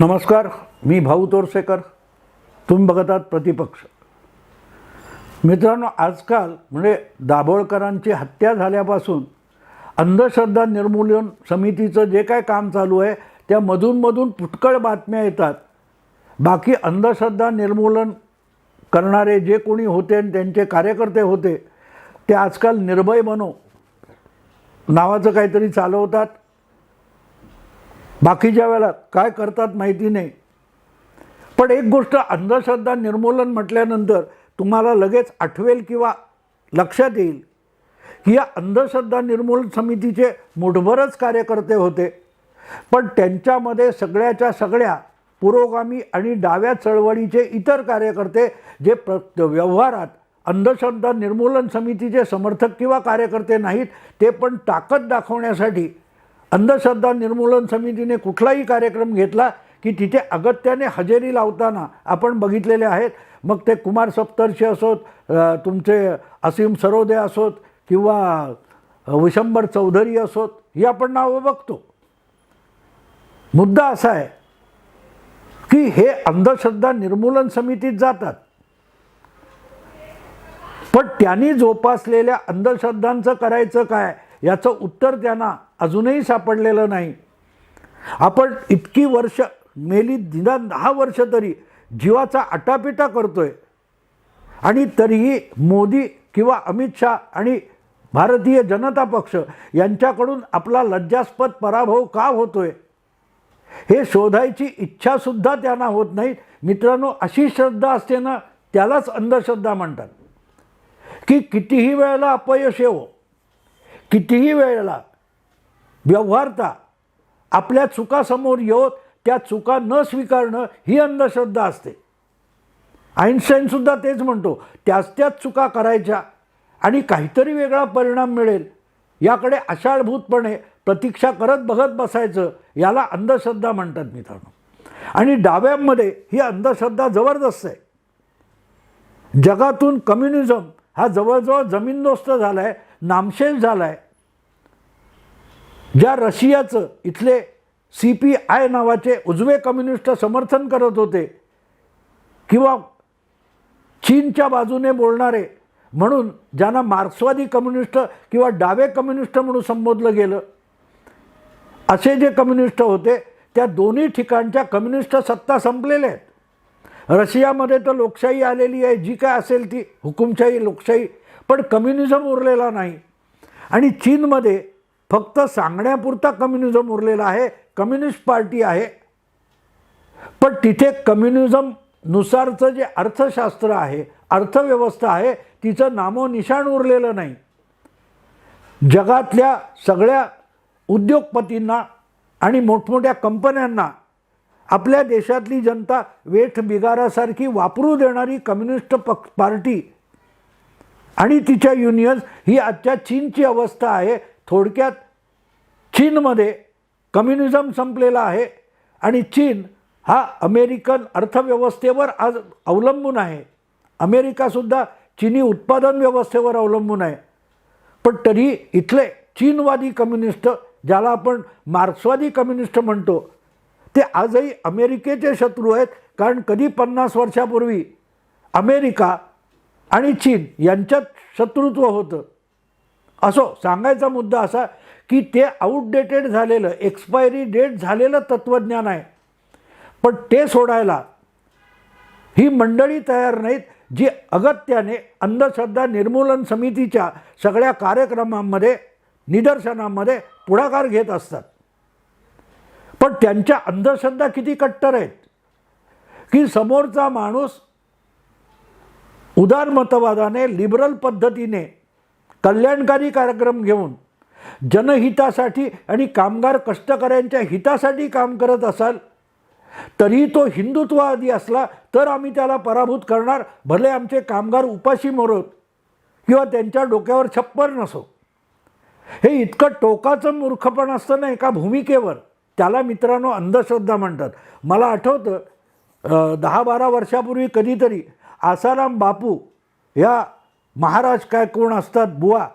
नमस्कार मी भाऊ तोरसेकर तुम्ही बघत आहात प्रतिपक्ष. मित्रांनो आजकाल म्हणजे दाभोळकरांची हत्या झाल्यापासून अंधश्रद्धा निर्मूलन समितीचं जे काय काम चालू आहे त्या मधूनमधून पुटकळ बातम्या येतात. बाकी अंधश्रद्धा निर्मूलन करणारे जे कोणी होते आणि त्यांचे कार्यकर्ते होते ते आजकाल निर्भय बनो नावाचं काहीतरी चालवतात. बाकीच्या वेळेला काय करतात माहिती नाही. पण एक गोष्ट अंधश्रद्धा निर्मूलन म्हटल्यानंतर तुम्हाला लगेच आठवेल किंवा लक्षात येईल की या अंधश्रद्धा निर्मूलन समितीचे मुठभरच कार्यकर्ते होते. पण त्यांच्यामध्ये सगळ्याच्या सगळ्या पुरोगामी आणि डाव्या चळवळीचे इतर कार्यकर्ते जे प्र व्यवहारात अंधश्रद्धा निर्मूलन समितीचे समर्थक किंवा कार्यकर्ते नाहीत ते पण ताकद दाखवण्यासाठी अंधश्रद्धा निर्मूलन समितीने कुठलाही कार्यक्रम घेतला की तिथे अगत्याने हजेरी लावताना आपण बघितलेले आहेत. मग ते कुमार सप्तर्षी असोत तुमचे असीम सरोदे असोत किंवा विशंबर चौधरी असोत ही आपण नावं बघतो. मुद्दा असा आहे की हे अंधश्रद्धा निर्मूलन समितीत जातात. पण त्यांनी जोपासलेल्या अंधश्रद्धांचं करायचं काय? याचं उत्तर त्यांना अजूनही सापडलेलं नाही. आपण इतकी वर्ष मेली निदान दहा वर्ष तरी जीवाचा आटापिटा करतोय. आणि तरीही मोदी किंवा अमित शहा आणि भारतीय जनता पक्ष यांच्याकडून आपला लज्जास्पद पराभव का होतोय? हे शोधायची इच्छासुद्धा त्यांना होत नाही. मित्रांनो अशी श्रद्धा असते ना त्यालाच अंधश्रद्धा म्हणतात. की कितीही वेळेला अपयश येवो कितीही वेळेला व्यवहारता. आपल्या चुकासमोर येऊन त्या चुका न स्वीकारणं ही अंधश्रद्धा असते. आईन्स्टाईनसुद्धा तेच म्हणतो त्याच त्याच चुका करायच्या आणि काहीतरी वेगळा परिणाम मिळेल. याकडे आषाढभूतपणे प्रतीक्षा करत बघत बसायचं याला अंधश्रद्धा म्हणतात मित्रांनो. आणि डाव्यांमध्ये ही अंधश्रद्धा जबरदस्त आहे. जगातून कम्युनिझम हा जवळजवळ जमीनदोस्त झाला आहे नामशेष झाला आहे ज्या रशियाचं इथले सी पी आय नावाचे उजवे कम्युनिस्ट समर्थन करत होते किंवा चीनच्या बाजूने बोलणारे म्हणून ज्यांना मार्क्सवादी कम्युनिस्ट किंवा डावे कम्युनिस्ट म्हणून संबोधलं गेलं असे जे कम्युनिस्ट होते त्या दोन्ही ठिकाणच्या कम्युनिस्ट सत्ता संपलेल्या आहेत. रशियामध्ये तर लोकशाही आलेली आहे जी काय असेल ती हुकुमशाही लोकशाही पण कम्युनिझम उरलेला नाही. आणि चीनमध्ये फक्त सांगण्यापुरता कम्युनिझम उरलेला आहे कम्युनिस्ट पार्टी आहे. पण तिथे कम्युनिझमनुसारचं जे अर्थशास्त्र आहे अर्थव्यवस्था आहे तिचं नामोनिशाण उरलेलं नाही. जगातल्या सगळ्या उद्योगपतींना आणि मोठमोठ्या कंपन्यांना आपल्या देशातली जनता वेठ बिगारासारखी वापरू देणारी कम्युनिस्ट पक्ष पार्टी आणि तिच्या युनियन्स ही आजच्या चीनची अवस्था आहे थोडक्यात चीनमध्ये कम्युनिझम संपलेला आहे आणि चीन हा अमेरिकन अर्थव्यवस्थेवर आज अवलंबून आहे. अमेरिकासुद्धा चीनी उत्पादन व्यवस्थेवर अवलंबून आहे. पण तरी इथले चीनवादी कम्युनिस्ट ज्याला आपण मार्क्सवादी कम्युनिस्ट म्हणतो ते आजही अमेरिकेचे शत्रू आहेत. कारण कधी पन्नास वर्षापूर्वी अमेरिका आणि चीन यांच्यात शत्रुत्व होतं. असो सांगायचा मुद्दा असा की ते आउटडेटेड झालेलं एक्सपायरी डेट झालेलं तत्त्वज्ञान आहे. पण ते सोडायला ही मंडळी तयार नाहीत जी अगत्याने अंधश्रद्धा निर्मूलन समितीच्या सगळ्या कार्यक्रमांमध्ये निदर्शनामध्ये पुढाकार घेत असतात. पण त्यांच्या अंधश्रद्धा किती कट्टर आहेत? की समोरचा माणूस उदारमतवादाने लिबरल पद्धतीने कल्याणकारी कार्यक्रम घेऊन जनहितासाठी आणि कामगार कष्टकऱ्यांच्या हितासाठी काम करत असाल तरी तो हिंदुत्ववादी असला तर आम्ही त्याला पराभूत करणार भले आमचे कामगार उपाशी मोरत किंवा त्यांच्या डोक्यावर छप्पर नसो. हे इतकं टोकाचं मूर्खपण असतं ना एका भूमिकेवर. त्याला मित्रांनो अंधश्रद्धा म्हणतात. मला आठवतं दहा बारा वर्षापूर्वी कधीतरी आसाराम बापू या महाराज काय कोण असतात बुवा?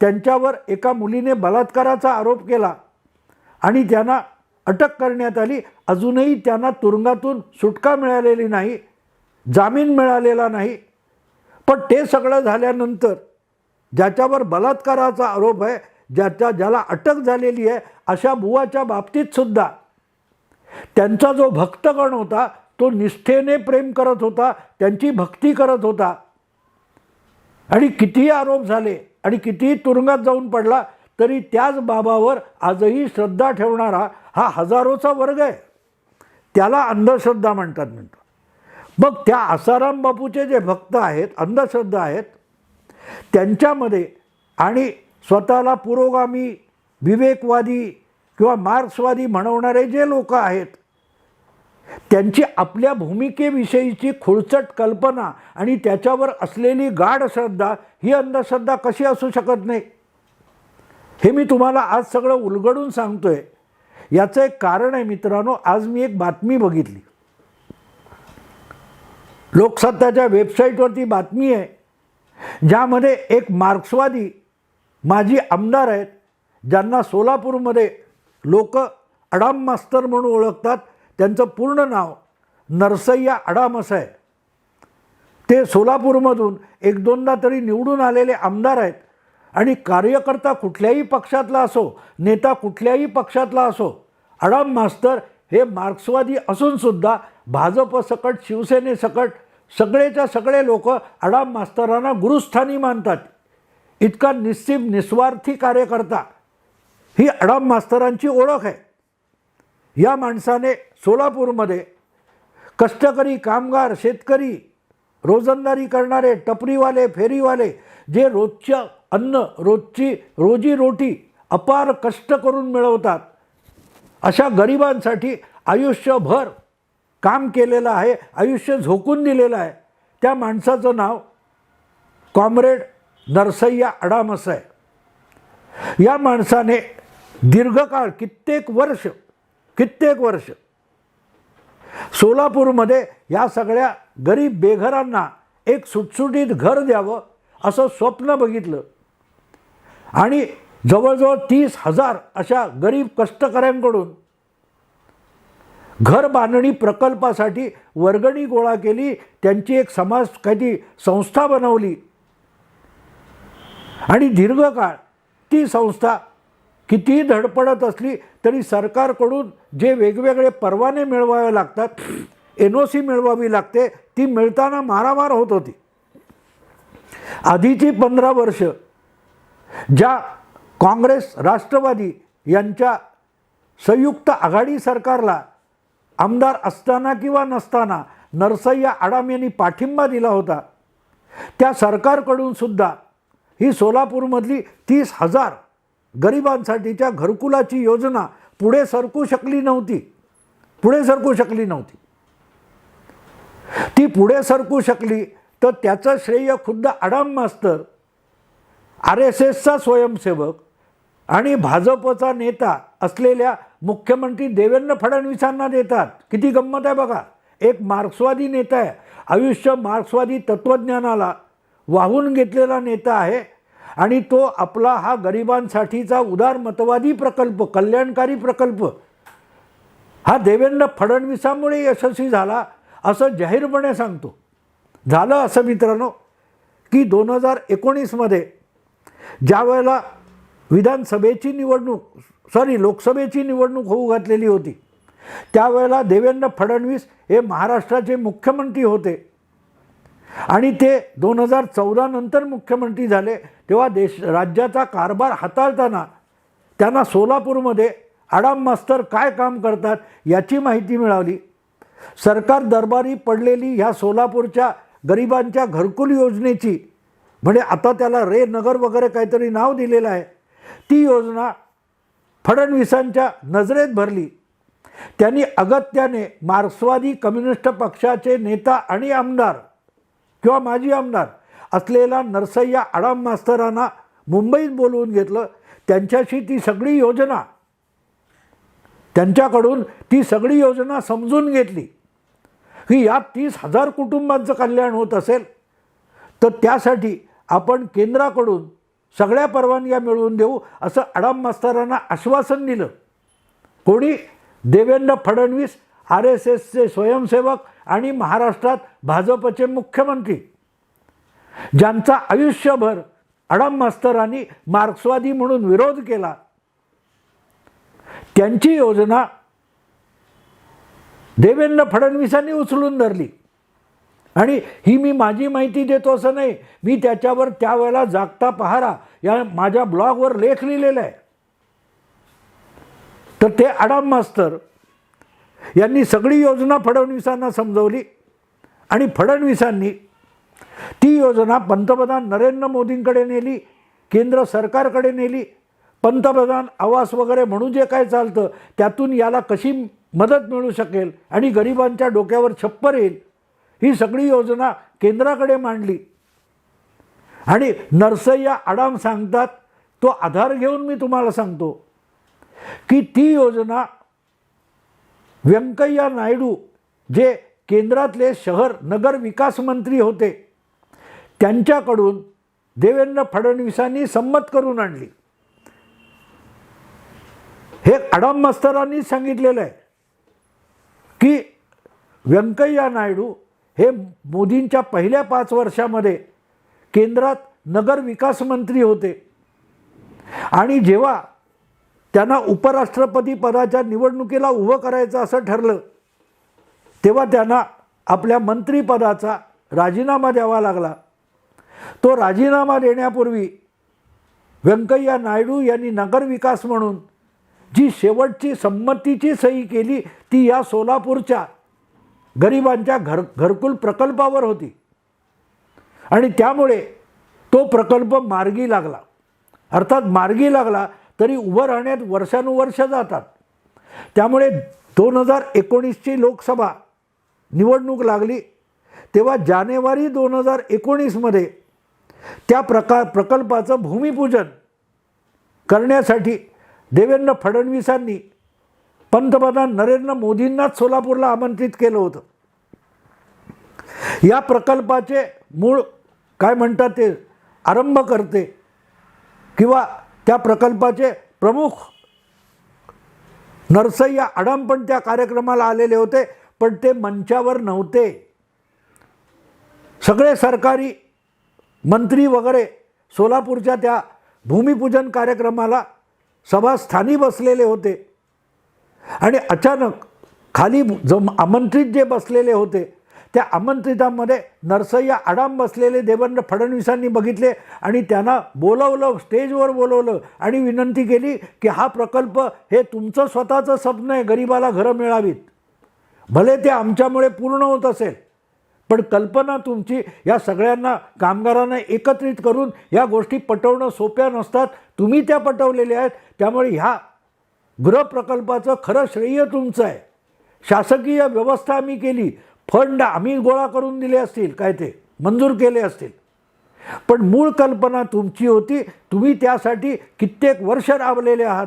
त्यांच्यावर एका मुलीने बलात्काराचा आरोप केला आणि त्यांना अटक करण्यात आली. अजूनही त्यांना तुरुंगातून सुटका मिळालेली नाही जामीन मिळालेला नाही. पण ते सगळं झाल्यानंतर ज्याच्यावर बलात्काराचा आरोप आहे ज्याच्या ज्याला अटक झालेली आहे अशा बुवाच्या बाबतीतसुद्धा त्यांचा जो भक्तगण होता तो निष्ठेने प्रेम करत होता त्यांची भक्ती करत होता. आणि कितीही आरोप झाले आणि कितीही तुरुंगात जाऊन पडला तरी त्याच बाबावर आजही श्रद्धा ठेवणारा हा हजारोचा वर्ग आहे. त्याला अंधश्रद्धा म्हणतात म्हणतो. मग त्या आसाराम बापूचे जे भक्त आहेत अंधश्रद्धा आहेत त्यांच्यामध्ये आणि स्वतःला पुरोगामी विवेकवादी किंवा मार्क्सवादी म्हणवणारे जे लोक आहेत त्यांची आपल्या भूमिकेविषयीची खुळचट कल्पना आणि त्याच्यावर असलेली गाढ श्रद्धा ही अंधश्रद्धा कशी असू शकत नाही? हे मी तुम्हाला आज सगळं उलगडून सांगतोय. याचं एक कारण आहे मित्रांनो आज मी एक बातमी बघितली. लोकसत्ताच्या वेबसाईटवरती बातमी आहे ज्यामध्ये एक मार्क्सवादी माजी आमदार आहेत ज्यांना सोलापूरमध्ये लोक अडाम मास्तर म्हणून ओळखतात त्यांचं पूर्ण नाव नरसय्या अडामस आहे. ते सोलापूरमधून एक दोनदा तरी निवडून आलेले आमदार आहेत. आणि कार्यकर्ता कुठल्याही पक्षातला असो नेता कुठल्याही पक्षातला असो अडाम मास्तर हे मार्क्सवादी असूनसुद्धा भाजपसकट शिवसेनेसकट सगळेच्या सगळे लोक अडाम मास्तरांना गुरुस्थानी मानतात. इतका निस्सीम निस्वार्थी कार्यकर्ता ही अडाम मास्तरांची ओळख आहे. या माणसाने सोलापूरमध्ये कष्टकरी कामगार शेतकरी रोजंदारी करणारे टपरीवाले फेरीवाले जे रोजच्या अन्न रोजची रोजीरोटी अपार कष्ट करून मिळवतात अशा गरिबांसाठी आयुष्यभर काम केलेलं आहे आयुष्य झोकून दिलेलं आहे. त्या माणसाचं नाव कॉम्रेड नरसय्या अडामस आहे. या माणसाने दीर्घकाळ कित्येक वर्ष कित्येक वर्ष. सोलापूरमध्ये या सगळ्या गरीब बेघरांना एक सुटसुटीत घर द्यावं असं स्वप्न बघितलं. आणि जवळजवळ तीस हजार अशा गरीब कष्टकऱ्यांकडून घर बांधणी प्रकल्पासाठी वर्गणी गोळा केली त्यांची एक समाज काही संस्था बनवली. आणि दीर्घकाळ ती संस्था कितीही धडपडत असली तरी सरकारकडून जे वेगवेगळे परवाने मिळवावे लागतात एन ओ सी मिळवावी लागते ती मिळताना मारामार होत होती. आधीची पंधरा वर्ष ज्या काँग्रेस राष्ट्रवादी यांच्या संयुक्त आघाडी सरकारला आमदार असताना किंवा नसताना नरसय्या आडाम यांनी पाठिंबा दिला होता त्या सरकारकडून सुद्धा ही सोलापूरमधली तीस हजार गरिबांसाठीच्या घरकुलाची योजना पुढे सरकू शकली नव्हती. पुढे सरकू शकली नव्हती. ती पुढे सरकू शकली तर त्याचं श्रेय खुद्द आडाम मास्तर आर एस एसचा स्वयंसेवक आणि भाजपचा नेता असलेल्या मुख्यमंत्री देवेंद्र फडणवीसांना देतात. किती गंमत आहे बघा. एक मार्क्सवादी नेता आहे. आयुष्य मार्क्सवादी तत्त्वज्ञानाला वाहून घेतलेला नेता आहे. आणि तो आपला हा गरिबांसाठीचा उदारमतवादी प्रकल्प कल्याणकारी प्रकल्प. हा देवेंद्र फडणवीसामुळे यशस्वी झाला असं जाहीरपणे सांगतो. झालं असं मित्रांनो की दोन हजार एकोणीसमध्ये ज्या वेळेला विधानसभेची निवडणूक सॉरी लोकसभेची निवडणूक होऊ घातलेली होती त्यावेळेला देवेंद्र फडणवीस हे महाराष्ट्राचे मुख्यमंत्री होते. आणि ते दोन हजार चौदानंतर मुख्यमंत्री झाले तेव्हा देश राज्याचा कारभार हाताळताना त्यांना सोलापूरमध्ये आडाम मास्तर काय काम करतात याची माहिती मिळाली. सरकार दरबारी पडलेली ह्या सोलापूरच्या गरिबांच्या घरकुल योजनेची म्हणजे आता त्याला रे नगर वगैरे काहीतरी नाव दिलेलं आहे ती योजना फडणवीसांच्या नजरेत भरली. त्यांनी अगत्याने मार्क्सवादी कम्युनिस्ट पक्षाचे नेता आणि आमदार किंवा माजी आमदार असलेला नरसय्या आडाम मास्तरांना मुंबईत बोलवून घेतलं त्यांच्याशी ती सगळी योजना त्यांच्याकडून ती सगळी योजना समजून घेतली. की यात तीस हजार कुटुंबांचं कल्याण होत असेल तर त्यासाठी आपण केंद्राकडून सगळ्या परवानग्या मिळवून देऊ असं आडाम मास्तरांना आश्वासन दिलं. कोणी देवेंद्र फडणवीस आर एस एसचे स्वयंसेवक आणि महाराष्ट्रात भाजपचे मुख्यमंत्री ज्यांचा आयुष्यभर अडम मास्तरांनी मार्क्सवादी म्हणून विरोध केला त्यांची योजना देवेंद्र फडणवीसांनी उचलून धरली. आणि ही मी माझी माहिती देतो असं नाही मी त्याच्यावर त्यावेळेला जागता पहारा या माझ्या ब्लॉगवर लेख लिहिलेला आहे. तर ते आडाम मास्तर यांनी सगळी योजना फडणवीसांना समजवली आणि फडणवीसांनी ती योजना पंतप्रधान नरेंद्र मोदींकडे नेली केंद्र सरकारकडे नेली. पंतप्रधान आवास वगैरे म्हणून जे काय चालतं त्यातून याला कशी मदत मिळू शकेल आणि गरिबांच्या डोक्यावर छप्पर येईल ही सगळी योजना केंद्राकडे मांडली. आणि नरसय्या आडाम सांगतात तो आधार घेऊन मी तुम्हाला सांगतो की ती योजना व्यंकय्या नायडू जे केंद्रातले शहर नगर विकास मंत्री होते त्यांच्याकडून देवेंद्र फडणवीसांनी संमत करून आणली. हे अडाम मस्तरांनी सांगितलेलं आहे की व्यंकय्या नायडू हे मोदींच्या पहिल्या पाच वर्षामध्ये केंद्रात नगर विकास मंत्री होते. आणि जेव्हा त्यांना उपराष्ट्रपती पदाच्या निवडणुकीला उभं करायचं असं ठरलं. तेव्हा त्यांना आपल्या मंत्रिपदाचा राजीनामा द्यावा लागला. तो राजीनामा देण्यापूर्वी व्यंकय्या नायडू यांनी नगरविकास म्हणून जी शेवटची संमतीची सही केली ती या सोलापूरच्या गरिबांच्या घर घरकुल प्रकल्पावर होती. आणि त्यामुळे तो प्रकल्प मार्गी लागला. अर्थात मार्गी लागला तरी उभं राहण्यात वर्षानुवर्ष जातात. त्यामुळे दोन हजार एकोणीसची लोकसभा निवडणूक लागली तेव्हा जानेवारी दोन हजार एकोणीसमध्ये त्या प्रका प्रकल्पाचं भूमिपूजन करण्यासाठी देवेंद्र फडणवीसांनी पंतप्रधान नरेंद्र मोदींनाच सोलापूरला आमंत्रित केलं होतं. या प्रकल्पाचे मूळ काय म्हणतात ते? आरंभ करते किंवा त्या प्रकल्पाचे प्रमुख नरसय्या आडाम पण त्या कार्यक्रमाला आलेले होते पण ते मंचावर नव्हते. सगळे सरकारी मंत्री वगैरे सोलापूरच्या त्या भूमिपूजन कार्यक्रमाला सभास्थानी बसलेले होते. आणि अचानक खाली जम आमंत्रित जे बसलेले होते त्या आमंत्रितांमध्ये नरसय्या आडाम बसलेले देवेंद्र फडणवीसांनी बघितले आणि त्यांना बोलवलं स्टेजवर बोलवलं आणि विनंती केली की हा प्रकल्प हे तुमचं स्वतःचं स्वप्न आहे गरिबाला घरं मिळावीत. भले ते आमच्यामुळे पूर्ण होत असेल पण कल्पना तुमची या सगळ्यांना कामगारांना एकत्रित करून या गोष्टी पटवणं सोप्या नसतात. तुम्ही त्या पटवलेल्या आहेत. त्यामुळे ह्या गृहप्रकल्पाचं खरं श्रेय तुमचं आहे. शासकीय व्यवस्था आम्ही केली. फंड आम्ही गोळा करून दिले असतील काय ते मंजूर केले असतील. पण मूळ कल्पना तुमची होती तुम्ही त्यासाठी कित्येक वर्ष राबलेले आहात.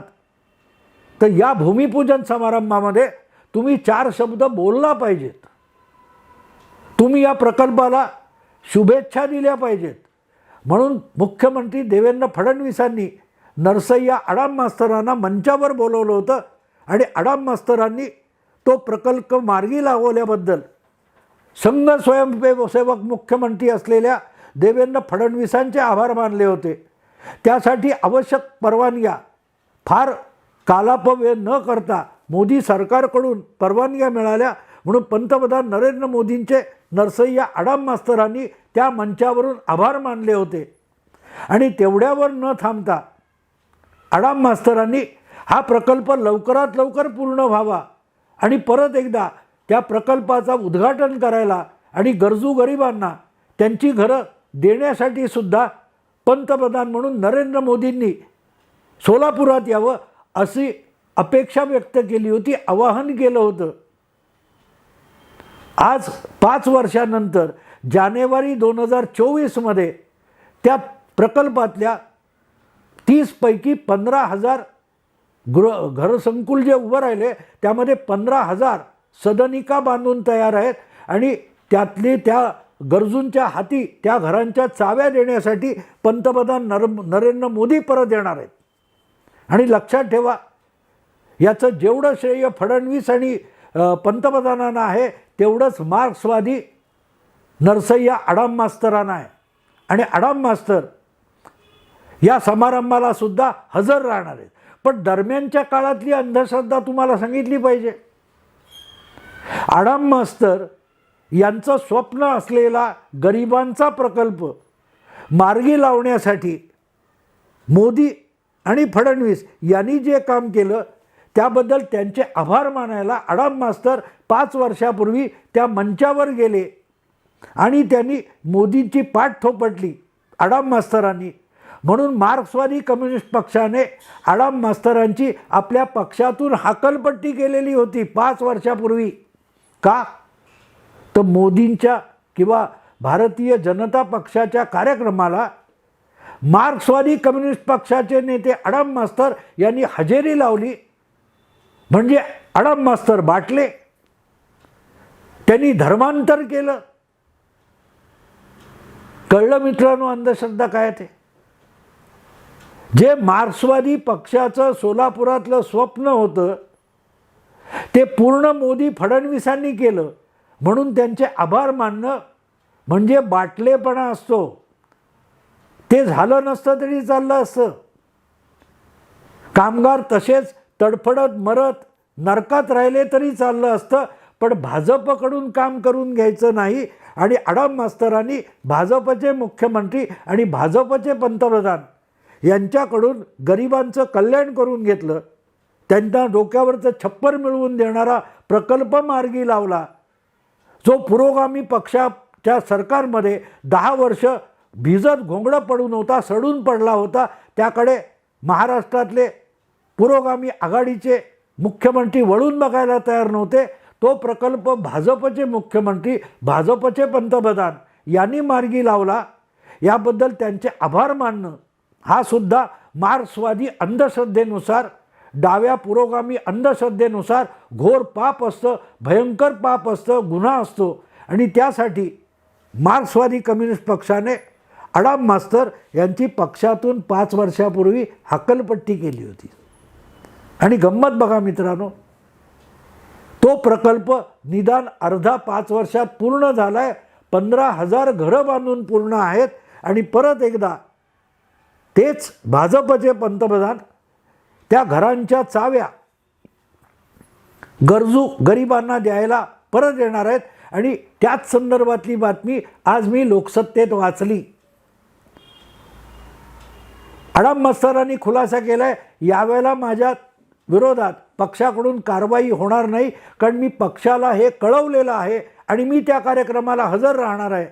तर या भूमिपूजन समारंभामध्ये तुम्ही चार शब्द बोलला पाहिजेत. तुम्ही या प्रकल्पाला शुभेच्छा दिल्या पाहिजेत. म्हणून मुख्यमंत्री देवेंद्र फडणवीसांनी नरसय्या आडाम मास्तरांना मंचावर बोलवलं होतं आणि आडाम मास्तरांनी तो प्रकल्प मार्गी लावल्याबद्दल संघ स्वयंसेवक मुख्यमंत्री असलेल्या देवेंद्र फडणवीसांचे आभार मानले होते. त्यासाठी आवश्यक परवानग्या. फार कालापव्य न करता मोदी सरकारकडून परवानग्या मिळाल्या म्हणून पंतप्रधान नरेंद्र मोदींचे नरसय्या आडाम मास्तरांनी त्या मंचावरून आभार मानले होते. आणि तेवढ्यावर न थांबता आडाम मास्तरांनी हा प्रकल्प लवकरात लवकर पूर्ण व्हावा आणि परत एकदा त्या प्रकल्पाचा उद्घाटन करायला आणि गरजू गरिबांना त्यांची घरं देण्यासाठी सुद्धा पंतप्रधान म्हणून नरेंद्र मोदींनी सोलापुरात यावं अशी अपेक्षा व्यक्त केली होती आवाहन केलं होतं. आज पाच वर्षानंतर जानेवारी दोन हजार चोवीसमध्ये त्या प्रकल्पातल्या तीसपैकी पंधरा हजार गृह घरसंकुल जे उभं राहिले त्यामध्ये पंधरा हजार सदनिका बांधून तयार आहेत आणि त्यातली त्या गरजूंच्या हाती त्या घरांच्या चाव्या देण्यासाठी पंतप्रधान नर नरेंद्र मोदी परत येणार आहेत. आणि लक्षात ठेवा याचं जेवढं श्रेय फडणवीस आणि पंतप्रधानांना आहे तेवढंच मार्क्सवादी नरसय्या आडाम मास्तरांना आहे. आणि आडाम मास्तर या समारंभाला सुद्धा हजर राहणार आहेत. पण दरम्यानच्या काळातली अंधश्रद्धा तुम्हाला सांगितली पाहिजे. आडाम मास्तर यांचं स्वप्न असलेला गरिबांचा प्रकल्प मार्गी लावण्यासाठी मोदी आणि फडणवीस यांनी जे काम केलं त्याबद्दल त्यांचे आभार मानायला आडाम मास्तर पाच वर्षापूर्वी त्या मंचावर गेले आणि त्यांनी मोदींची पाठ थोपटली आडाम मास्तरांनी. म्हणून मार्क्सवादी कम्युनिस्ट पक्षाने आडाम मास्तरांची आपल्या पक्षातून हाकलपट्टी केलेली होती पाच वर्षापूर्वी. का? तर मोदींच्या किंवा भारतीय जनता पक्षाच्या कार्यक्रमाला मार्क्सवादी कम्युनिस्ट पक्षाचे नेते अडम मास्तर यांनी हजेरी लावली. म्हणजे अडम मास्तर बाटले. त्यांनी धर्मांतर केलं. कळलं मित्रांनो अंधश्रद्धा काय ते? जे मार्क्सवादी पक्षाचं सोलापुरातलं स्वप्न होतं ते पूर्ण मोदी फडणवीसांनी केलं. म्हणून त्यांचे आभार मानणं म्हणजे बाटलेपणा असतो. ते झालं नसतं तरी चाललं असतं. कामगार तसेच तडफडत मरत नरकात राहिले तरी चाललं असतं. पण भाजपकडून काम करून घ्यायचं नाही आणि आडाम मास्तरांनी भाजपचे मुख्यमंत्री आणि भाजपचे पंतप्रधान यांच्याकडून गरिबांचं कल्याण करून घेतलं. त्यांना डोक्यावरचं छप्पर मिळवून देणारा प्रकल्प मार्गी लावला. जो पुरोगामी पक्षाच्या सरकारमध्ये दहा वर्ष भिजत घोंगडं पडून होता सडून पडला होता त्याकडे महाराष्ट्रातले पुरोगामी आघाडीचे मुख्यमंत्री वळून बघायला तयार नव्हते. तो प्रकल्प भाजपचे मुख्यमंत्री भाजपचे पंतप्रधान यांनी मार्गी लावला. याबद्दल त्यांचे आभार मानणं हा सुद्धा मार्क्सवादी अंधश्रद्धेनुसार डाव्या पुरोगामी अंधश्रद्धेनुसार घोर पाप असतं भयंकर पाप असतं गुन्हा असतो. आणि त्यासाठी मार्क्सवादी कम्युनिस्ट पक्षाने अडाम मास्तर यांची पक्षातून पाच वर्षापूर्वी हकलपट्टी केली होती. आणि गंमत बघा मित्रांनो तो प्रकल्प निदान अर्धा पाच वर्षात पूर्ण झाला आहे पंधरा हजार घरं बांधून पूर्ण आहेत आणि परत एकदा तेच भाजपचे पंतप्रधान त्या घरांच्या चाव्या गरजू गरिबांना द्यायला परत येणार आहेत. आणि त्याच संदर्भातली बातमी आज मी लोकसत्तेत वाचली. अडाम मस्तरांनी खुलासा केला आहे यावेळेला माझ्या विरोधात पक्षाकडून कारवाई होणार नाही कारण मी पक्षाला हे कळवलेलं आहे आणि मी त्या कार्यक्रमाला हजर राहणार आहे.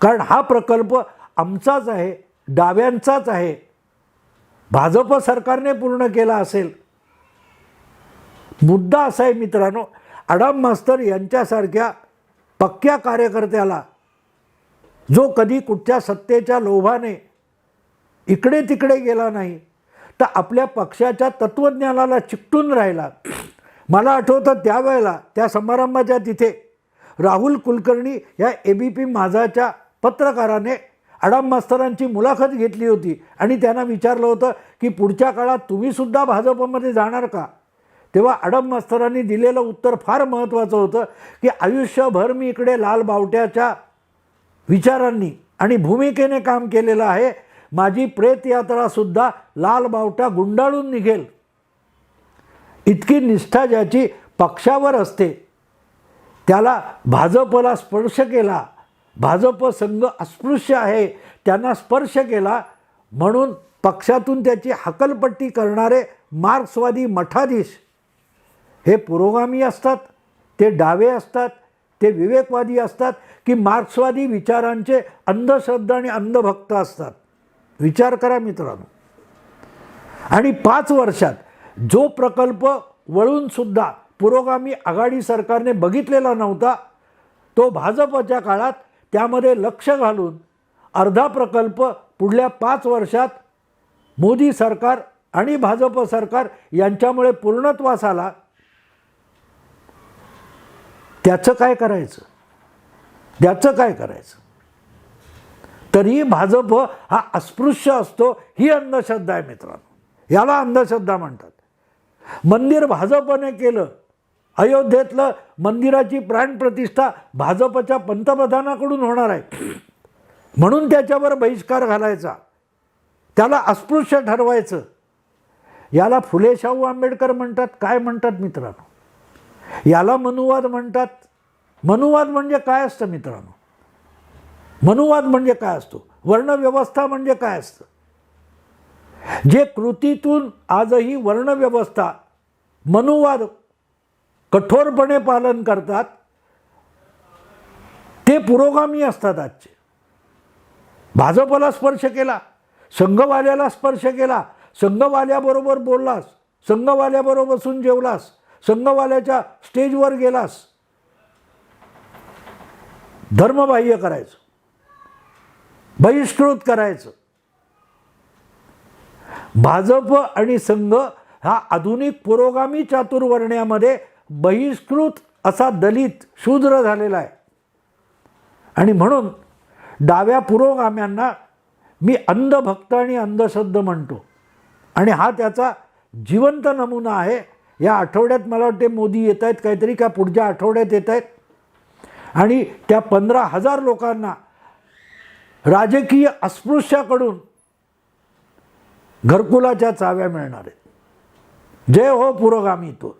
कारण हा प्रकल्प आमचाच आहे डाव्यांचाच आहे. भाजप सरकारने पूर्ण केला असेल. मुद्दा असा आहे मित्रांनो अडाम मास्तर यांच्यासारख्या पक्क्या कार्यकर्त्याला जो कधी कुठच्या सत्तेच्या लोभाने इकडे तिकडे गेला नाही तर आपल्या पक्षाच्या तत्त्वज्ञानाला चिकटून राहिला. मला आठवतं त्यावेळेला त्या समारंभाच्या तिथे राहुल कुलकर्णी या ए बी पी माझाच्या पत्रकाराने अडाम मास्तरांची मुलाखत घेतली होती आणि त्यांना विचारलं होतं की पुढच्या काळात तुम्हीसुद्धा भाजपमध्ये जाणार का? तेव्हा अडम मास्तरांनी दिलेलं उत्तर फार महत्त्वाचं होतं की आयुष्यभर मी इकडे लाल बावट्याच्या विचारांनी आणि भूमिकेने काम केलेलं आहे. माझी प्रेतयात्रासुद्धा लाल बावटा गुंडाळून निघेल. इतकी निष्ठा ज्याची पक्षावर असते त्याला भाजपला स्पर्श केला भाजप संघ अस्पृश्य आहे त्यांना स्पर्श केला. म्हणून पक्षातून त्याची हकलपट्टी करणारे मार्क्सवादी मठाधीश हे पुरोगामी असतात ते डावे असतात ते विवेकवादी असतात की मार्क्सवादी विचारांचे अंधश्रद्धा आणि अंधभक्त असतात. विचार करा मित्रांनो. आणि पाच वर्षात जो प्रकल्प वळूनसुद्धा पुरोगामी आघाडी सरकारने बघितलेला नव्हता तो भाजपच्या काळात त्यामध्ये लक्ष घालून अर्धा प्रकल्प पुढल्या पाच वर्षात मोदी सरकार आणि भाजप सरकार यांच्यामुळे पूर्णत्वास आला त्याचं काय करायचं? त्याचं काय करायचं? तरी भाजप हा अस्पृश्य असतो ही अंधश्रद्धा आहे मित्रांनो. याला अंधश्रद्धा म्हणतात. मंदिर भाजपने केलं अयोध्येतलं मंदिराची प्राणप्रतिष्ठा भाजपच्या पंतप्रधानाकडून होणार आहे. म्हणून त्याच्यावर बहिष्कार घालायचा. त्याला अस्पृश्य ठरवायचं. याला फुले शाहू आंबेडकर म्हणतात काय म्हणतात मित्रांनो? याला मनुवाद म्हणतात. मनुवाद म्हणजे काय असतं मित्रांनो? मनुवाद म्हणजे काय असतो? वर्णव्यवस्था म्हणजे काय असतं? जे कृतीतून आजही वर्णव्यवस्था मनुवाद कठोरपणे पालन करतात. ते पुरोगामी असतात आजचे. भाजपला स्पर्श केला संघवाल्याला स्पर्श केला संघवाल्याबरोबर बोललास संघवाल्याबरोबर बसून जेवलास संघवाल्याच्या स्टेजवर गेलास. धर्मबाह्य करायचं. बहिष्कृत करायचं. भाजप आणि संघ हा आधुनिक पुरोगामी चातुर्वर्ण्यामध्ये बहिष्कृत असा दलित शूद्र झालेला आहे. आणि म्हणून डाव्या पुरोगाम्यांना मी अंधभक्त आणि अंधश्रद्ध म्हणतो. आणि हा त्याचा जिवंत नमुना आहे. या आठवड्यात मला वाटते मोदी येत आहेत काहीतरी का पुढच्या आठवड्यात येत आहेत. आणि त्या पंधरा हजार लोकांना राजकीय अस्पृश्याकडून घरकुलाच्या चाव्या मिळणार आहेत. जय हो पुरोगामी तो.